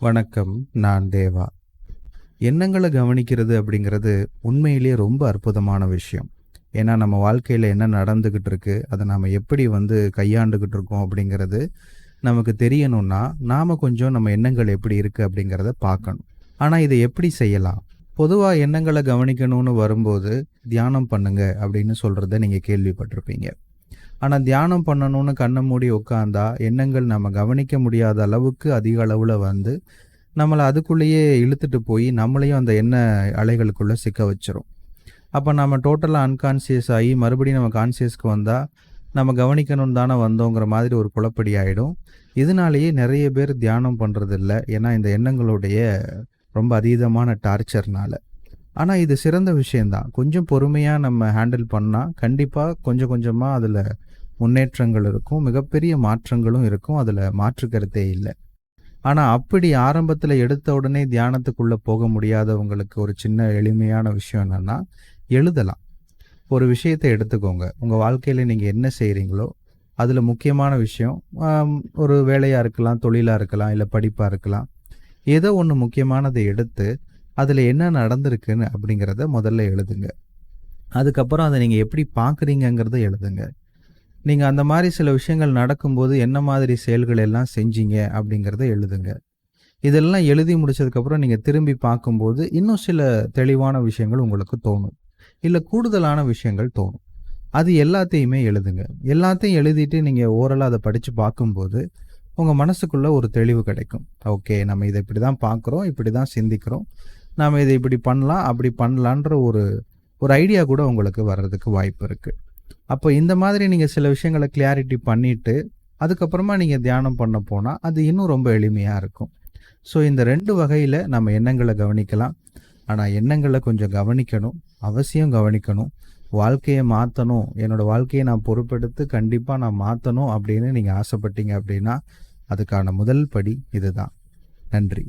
வணக்கம் நான் தேவா. எண்ணங்களை கவனிக்கிறது அப்படிங்கிறது உண்மையிலேயே ரொம்ப அற்புதமான விஷயம். ஏன்னா நம்ம வாழ்க்கையில் என்ன நடந்துக்கிட்டு இருக்கு அதை நாம் எப்படி வந்து கையாண்டுக்கிட்டு இருக்கோம் அப்படிங்கிறது நமக்கு தெரியணும்னா நாம் கொஞ்சம் நம்ம எண்ணங்கள் எப்படி இருக்குது அப்படிங்கிறத பார்க்கணும். ஆனால் இதை எப்படி செய்யலாம்? பொதுவாக எண்ணங்களை கவனிக்கணும்னு வரும்போது தியானம் பண்ணுங்க அப்படின்னு சொல்கிறத நீங்கள் கேள்விப்பட்டிருப்பீங்க. ஆனால் தியானம் பண்ணணும்னு கண்ணை மூடி உட்காந்தா எண்ணங்கள் நம்ம கவனிக்க முடியாத அளவுக்கு அதிக அளவில் வந்து நம்மளை அதுக்குள்ளேயே இழுத்துட்டு போய் நம்மளையும் அந்த எண்ண அலைகளுக்குள்ளே சிக்க வச்சிரும். அப்போ நம்ம டோட்டலாக அன்கான்சியஸ் ஆகி மறுபடியும் நம்ம கான்சியஸ்க்கு வந்தால் நம்ம கவனிக்கணும்னு தானே வந்தோங்கிற மாதிரி ஒரு குழப்படி ஆகிடும் இதனாலேயே நிறைய பேர் தியானம் பண்ணுறது இல்லை ஏன்னா இந்த எண்ணங்களுடைய ரொம்ப அதீதமான டார்ச்சர்னால. ஆனால் இது சிறந்த விஷயந்தான் கொஞ்சம் பொறுமையாக நம்ம ஹேண்டில் பண்ணால் கண்டிப்பாக கொஞ்சம் கொஞ்சமாக அதில் முன்னேற்றங்கள் இருக்கும் மிகப்பெரிய மாற்றங்களும் இருக்கும் அதில் மாற்று கருத்தே இல்லை. ஆனால் அப்படி ஆரம்பத்தில் எடுத்த உடனே தியானத்துக்குள்ளே போக முடியாதவங்களுக்கு ஒரு சின்ன எளிமையான விஷயம் என்னென்னா எழுதலாம். ஒரு விஷயத்தை எடுத்துக்கோங்க. உங்கள் வாழ்க்கையில் நீங்கள் என்ன செய்கிறீங்களோ அதில் முக்கியமான விஷயம் ஒரு வேலையாக இருக்கலாம் தொழிலாக இருக்கலாம் இல்லை படிப்பாக இருக்கலாம். ஏதோ ஒன்று முக்கியமானதை எடுத்து அதில் என்ன நடந்திருக்குன்னு அப்படிங்கிறத முதல்ல எழுதுங்க. அதுக்கப்புறம் அதை நீங்கள் எப்படி பார்க்குறீங்கங்கிறத எழுதுங்க. நீங்கள் அந்த மாதிரி சில விஷயங்கள் நடக்கும்போது என்ன மாதிரி செயல்கள் எல்லாம் செஞ்சீங்க அப்படிங்கிறத எழுதுங்க. இதெல்லாம் எழுதி முடிச்சதுக்கப்புறம் நீங்கள் திரும்பி பார்க்கும்போது இன்னும் சில தெளிவான விஷயங்கள் உங்களுக்கு தோணும். இல்லை கூடுதலான விஷயங்கள் தோணும். அது எல்லாத்தையுமே எழுதுங்க. எல்லாத்தையும் எழுதிட்டு நீங்கள் ஓரலாக அதை படித்து பார்க்கும்போது உங்கள் மனசுக்குள்ளே ஒரு தெளிவு கிடைக்கும். ஓகே நம்ம இதை இப்படி தான் பார்க்குறோம் இப்படி தான் சிந்திக்கிறோம். நாம் இதை இப்படி பண்ணலாம் அப்படி பண்ணலான்ற ஒரு ஒரு ஐடியா கூட உங்களுக்கு வர்றதுக்கு வாய்ப்பு இருக்குது அப்போ இந்த மாதிரி நீங்கள் சில விஷயங்களை கிளாரிட்டி பண்ணிவிட்டு அதுக்கப்புறமா நீங்கள் தியானம் பண்ண போனால் அது இன்னும் ரொம்ப எளிமையாக இருக்கும். ஸோ இந்த ரெண்டு வகையில் நம்ம எண்ணங்களை கவனிக்கலாம். ஆனால் எண்ணங்களை கொஞ்சம் கவனிக்கணும். அவசியம் கவனிக்கணும். வாழ்க்கையை மாற்றணும் என்னோட வாழ்க்கையை நான் பொறுப்பெடுத்து கண்டிப்பாக நான் மாற்றணும் அப்படின்னு நீங்கள் ஆசைப்பட்டீங்க அப்படின்னா அதுக்கான முதல் படி இதுதான். நன்றி.